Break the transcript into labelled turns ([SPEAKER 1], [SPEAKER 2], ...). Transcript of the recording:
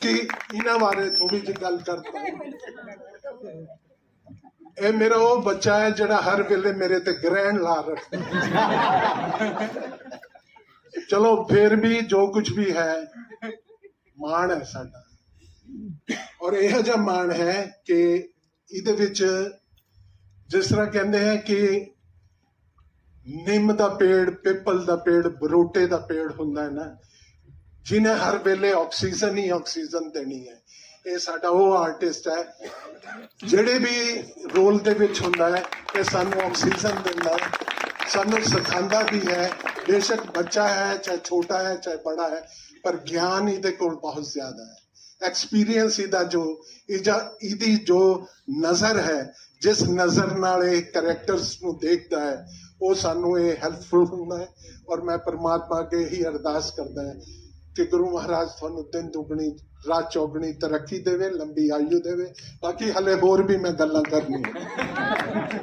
[SPEAKER 1] ਕਿ ਇਹਨਾਂ ਬਾਰੇ ਥੋੜੀ ਜਿਹੀ ਗੱਲ ਕਰਦਾ ਇਹ ਮੇਰਾ ਉਹ ਬੱਚਾ ਹੈ ਜਿਹੜਾ ਹਰ ਵੇਲੇ ਮੇਰੇ ਤੇ ਗ੍ਰਹਿਣ ਲਾ ਰੱਖਦਾ ਚਲੋ ਫਿਰ ਵੀ ਜੋ ਕੁਝ ਵੀ ਹੈ, ਮਾਣ ਹੈ ਸਾਡਾ। ਔਰ ਇਹੋ ਜਿਹਾ ਮਾਣ ਹੈ ਕਿ ਇਹਦੇ ਵਿੱਚ ਜਿਸ ਤਰ੍ਹਾਂ ਕਹਿੰਦੇ ਆ ਕਿ ਨਿੰਮ ਦਾ ਪੇੜ, ਪਿੱਪਲ ਦਾ ਪੇੜ, ਬਰੋਟੇ ਦਾ ਪੇੜ ਹੁੰਦਾ ਹੈ ਨਾ ਜਿਹਨੇ ਹਰ ਵੇਲੇ ਆਕਸੀਜਨ ਹੀ ਆਕਸੀਜਨ ਦੇਣੀ ਹੈ। ਇਹ ਸਾਡਾ ਉਹ ਆਰਟਿਸਟ ਹੈ, ਜਿਹੜੇ ਵੀ ਰੋਲ ਦੇ ਵਿੱਚ ਹੁੰਦਾ ਹੈ, ਇਹ ਸਾਨੂੰ ਆਕਸੀਜਨ ਦਿੰਦਾ ਹੈ। ਸਾਨੂੰ ਸਿਖਾਉਂਦਾ ਵੀ ਹੈ, ਬੇਸ਼ੱਕ ਬੱਚਾ ਹੈ, ਚਾਹੇ ਛੋਟਾ ਹੈ, ਚਾਹੇ ਬੜਾ ਹੈ, ਪਰ ਗਿਆਨ ਇਹਦੇ ਕੋਲ ਬਹੁਤ ਜ਼ਿਆਦਾ ਹੈ। ਐਕਸਪੀਰੀਅੰਸ ਇਹਦਾ ਜੋ, ਇਹਦੀ ਜੋ ਨਜ਼ਰ ਹੈ, ਜਿਸ ਨਜ਼ਰ ਨਾਲ ਇਹ ਕੈਰੈਕਟਰਸ ਨੂੰ ਦੇਖਦਾ ਹੈ, ਉਹ ਸਾਨੂੰ ਇਹ ਹੈਲਪਫੁਲ ਹੁੰਦਾ ਹੈ। ਔਰ ਮੈਂ ਪਰਮਾਤਮਾ ਅੱਗੇ ਹੀ ਅਰਦਾਸ ਕਰਦਾ ਹਾਂ ਕਿ ਗੁਰੂ ਮਹਾਰਾਜ ਤੁਹਾਨੂੰ ਦਿਨ ਦੁਗਣੀ, ਰਾਤ ਚੌਗਣੀ ਤਰੱਕੀ ਦੇਵੇ, ਲੰਬੀ ਆਯੂ ਦੇਵੇ। ਬਾਕੀ ਹਲੇ ਹੋਰ ਵੀ ਮੈਂ ਗੱਲਾਂ ਕਰਨੀਆਂ।